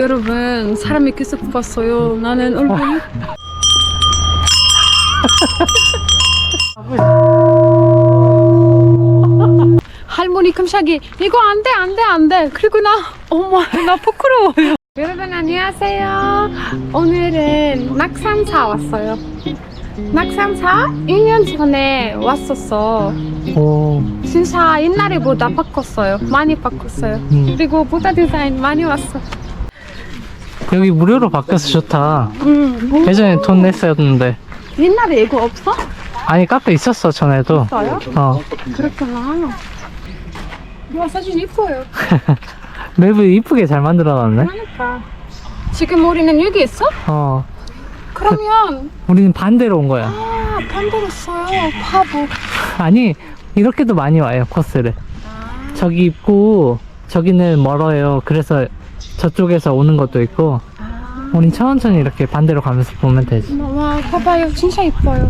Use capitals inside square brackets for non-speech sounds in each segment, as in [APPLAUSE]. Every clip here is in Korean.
여러분 사람이 계속 봤어요. 나는 얼굴이 [LAUGHS] 할머니 금샤기 이거 안돼 안돼 안돼 그리고 나 어머 나 부끄러워요. [LAUGHS] 여러분 안녕하세요. 오늘은 낙산사 왔어요. 낙산사 1년 전에 왔었어. 오, 진짜 옛날에보다 바꿨어요. 많이 바꿨어요. 음. 그리고 보다 디자인 많이 왔어. 여기 무료로 바뀌어서 좋다. 음, 예전에 돈 냈어야 했는데. 옛날에 이거 없어? 아니, 카페 있었어, 전에도. 없어요? 어. 그렇구나. 와 사진 이뻐요. [LAUGHS] 맵을 이쁘게 잘 만들어놨네. 그러니까. 지금 우리는 여기 있어? 어. 그러면 우리는 반대로 온 거야. 아 반대로 써요. 바보. 아니, 이렇게도 많이 와요, 코스를. 저기 있고, 저기는 멀어요. 그래서 저쪽에서 오는 것도 있고, 우린 천천히 이렇게 반대로 가면서 보면 되지. 와 봐봐요. 진짜 이뻐요.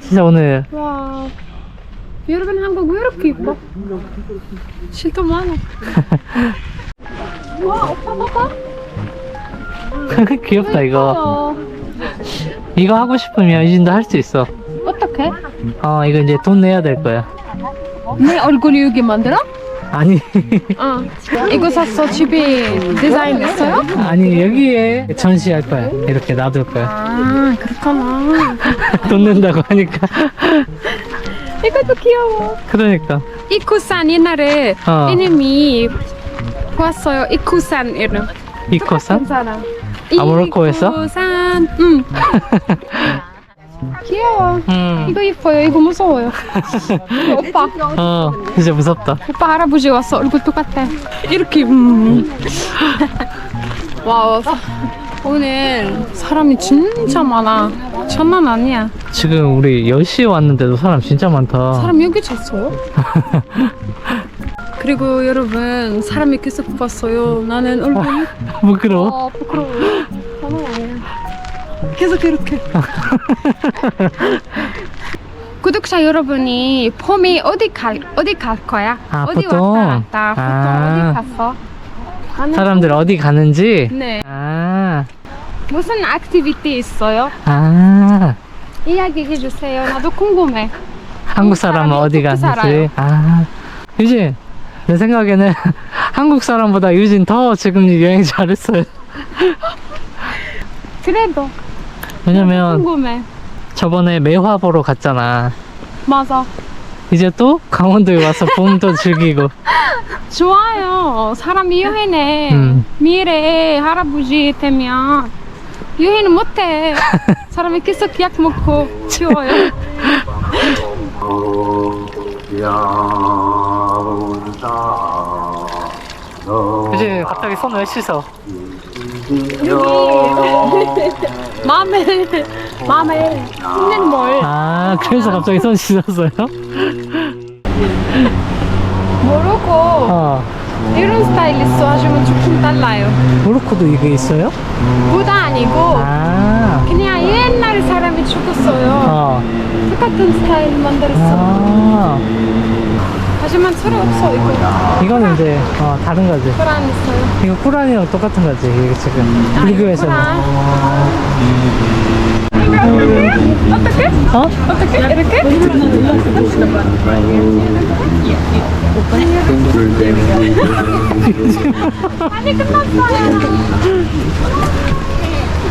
진짜 오늘 와. 여러분 한국 왜 이렇게 이뻐? 실도 많아. [LAUGHS] 와 오빠 봐봐. [LAUGHS] 귀엽다, 이거. 어, 이거 하고 싶으면 이진도 할 수 있어. 어떡해? 어, 이거 이제 돈 내야 될 거야. 내 얼굴이 여기 만들어? 아니, 어. 이거 샀어. 집에 디자인 했어요? 아니, 여기에 전시할 거야. 이렇게 놔둘 거야. 아 그렇구나. [LAUGHS] 돈 낸다고 하니까. 이것도 귀여워. 그러니까. 이쿠산 옛날에 어. 이름이 보았어요. 이쿠산 이름. 이코산? 사람. 아, 모로코에서? 이쿠산. 응. [LAUGHS] 귀여워. 음. 이거 이뻐요. 이거 무서워요. [LAUGHS] 오빠. 어, 진짜 무섭다. 오빠 할아버지 왔어. 얼굴 똑같아. 이렇게. 음. [LAUGHS] 와 오늘 사람이 진짜 많아. 장난 아니야. 지금 우리 10시에 왔는데도 사람 진짜 많다. 사람 여기 잤어요? [LAUGHS] 그리고 여러분 사람이 계속 봤어요. 나는 얼굴이 부끄러워. 아 부끄러워. 계속 이렇게. [LAUGHS] 구독자 여러분이 봄에 어디 갈 어디 갈 거야? 아, 어디 보통? 왔다 갔다. 보통 아. 어디 갔어? 사람들 어디 가는지? 네. 아, 무슨 액티비티 있어요? 아. 이야기해 주세요. 나도 궁금해. 한국 사람은 사람이 어디 어떻게 가는지. 살아요? 아. 유진, 내 생각에는 [LAUGHS] 한국 사람보다 유진 더 지금 여행 잘했어요. 그래도 왜냐면 궁금해. 저번에 매화 보러 갔잖아. 맞아. 이제 또 강원도에 와서 봄도 [LAUGHS] 즐기고. 좋아요. 사람이 여행해. 음. 미래 할아버지 되면 여행은 못해. 사람이 계속 약 먹고 치워요. 유진 [LAUGHS] 갑자기 손왜 씻어? [LAUGHS] 마음에 마음에 힘든 뭘 아, 그래서 갑자기 손 씻었어요? 모르고 어. 이런 스타일리스트 하시면 조금 달라요. 모로코도 이게 있어요? 부다 아니고 아. 그냥 옛날 사람이 죽었어요. 어. 똑같은 스타일 만들었어. 아. 하지만 소리 없어 이거. 이거는 이제 어, 다른 거지. 불안 있어요. 이거 꾸란이랑 똑같은 거지. 이게 지금 비교해서는. 어떻게? 어? 어떻게? 이렇게? [LAUGHS] 아니 끝났어요.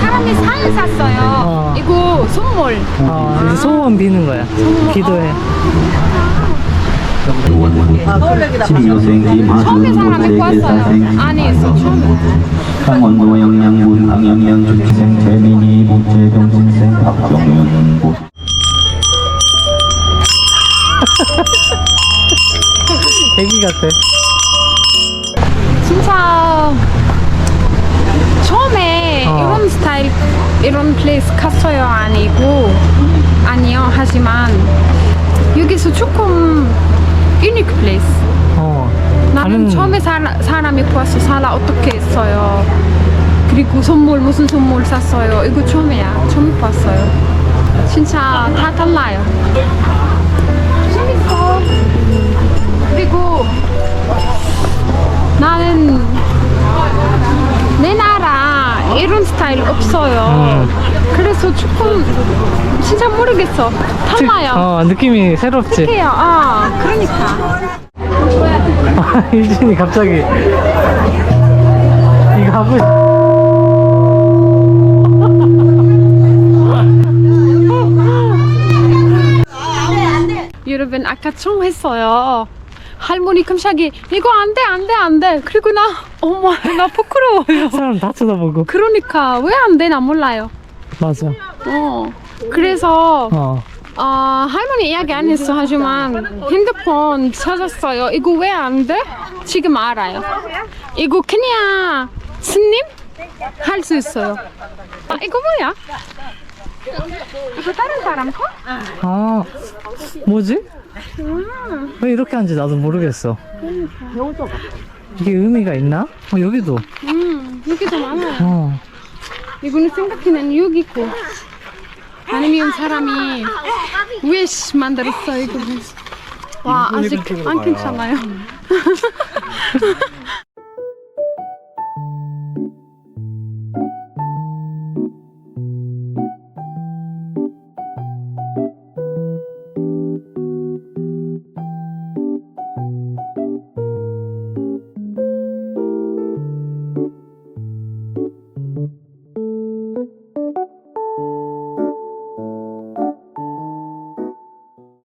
사람이 상 샀어요. 어. 이거 선물. 어, 이제 소원 비는 거야. 기도해. 강원도 영양군 강영양 재민이 신생 박정윤 모 애기 같아. 진짜 처음에 어. 이런 스타일 이런 플레이스 갔어요 아니고. 아니요 하지만 여기서 조금 유니크 플레이스 어. 나는 다른- 처음에 사, 사람이 보았어 살아 어떻게 했어요? 그리고 선물 무슨 선물 샀어요? 이거 처음이야. 처음 봤어요. 진짜 다 달라요 스타일 없어요. 그래서 조금 진짜 모르겠어. 달라요. 어, 느낌이 새롭지? 특이해요. 아 그러니까. [LAUGHS] 아, 유진이 갑자기. 이거 하고 있- [LAUGHS] 여러분 아까 총 했어요. 할머니 금샥이 이거 안 돼 안 돼 안 돼. 그리고 나 어머 나 부끄러워요. 사람 다 쳐다보고 그러니까 왜 안 돼 나 몰라요. 맞아 어 그래서 어 어, 할머니 이야기 안 했어 하지만 핸드폰 찾았어요. 이거 왜 안 돼? 지금 알아요. 이거 그냥 스님 할 수 있어요. 아 이거 뭐야? 이거 다른 사람 거? 아, 뭐지? 왜 이렇게 하는지 나도 모르겠어. 이게 의미가 있나? 어, 여기도. 음 여기도 많아요. 어. 이거는 생각해낸 여기 있고 아니면 사람이 wish 만들었어 이거는 와 아직 안 괜찮아요 [LAUGHS]